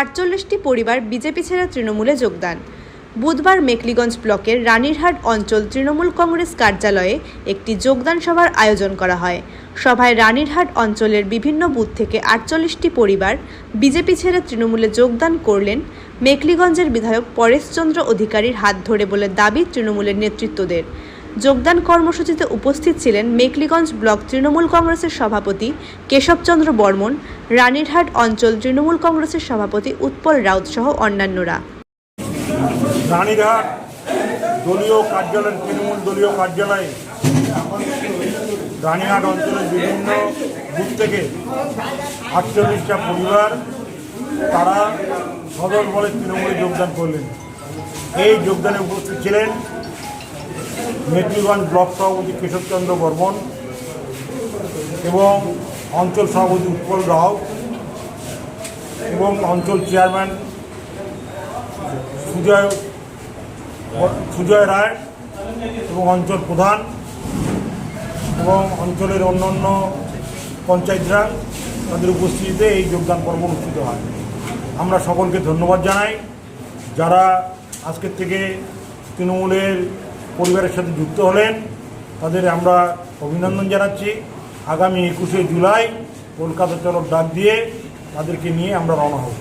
আটচল্লিশটি পরিবার বিজেপি ছেড়ে তৃণমূলে যোগদান। বুধবার মেকলিগঞ্জ ব্লকের রানীরহাট অঞ্চল তৃণমূল কংগ্রেস কার্যালয়ে একটি যোগদান সভার আয়োজন করা হয়। সভায় রানীরহাট অঞ্চলের বিভিন্ন বুথ থেকে আটচল্লিশটি পরিবার বিজেপি ছেড়ে তৃণমূলে যোগদান করলেন। মেকলিগঞ্জের বিধায়ক পরেশচন্দ্র অধিকারীর হাত ধরে বলে দাবি তৃণমূলের নেতৃত্বদের। যোগদান কর্মসূচিতে উপস্থিত ছিলেন মেকলিগঞ্জ ব্লক তৃণমূল কংগ্রেসের সভাপতি কেশবচন্দ্র বর্মন, রানীরহাট অঞ্চল তৃণমূল কংগ্রেসের সভাপতি উৎপল রাউত সহ অন্যান্যরা। রানীরহাট দলীয় কার্যালয়, তৃণমূল দলীয় কার্যালয়ে অঞ্চলের বিভিন্ন বুথ থেকে আটচল্লিশটা পরিবার তারা সদর বলে তৃণমূলে যোগদান করলেন। এই যোগদানে উপস্থিত ছিলেন মেট্রিগঞ্জ ব্লক সভাপতি কেশবচন্দ্র বর্মন এবং অঞ্চল সভাপতি উৎপল রাও এবং অঞ্চল চেয়ারম্যান সুজয় সুজয় রায় এবং অঞ্চল প্রধান এবং অঞ্চলের অন্যান্য পঞ্চায়েতরা তাদের উপস্থিতিতে এই যোগদান পর্ব অনুষ্ঠিত হয়। আমরা সকলকে ধন্যবাদ জানাই। যারা আজকের থেকে তৃণমূলের পরিবারের সাথে যুক্ত হলেন। তাদের আমরা অভিনন্দন জানাচ্ছি। আগামী একুশে জুলাই কলকাতা চলক ডাক দিয়ে তাদেরকে নিয়ে আমরা রওনা হব।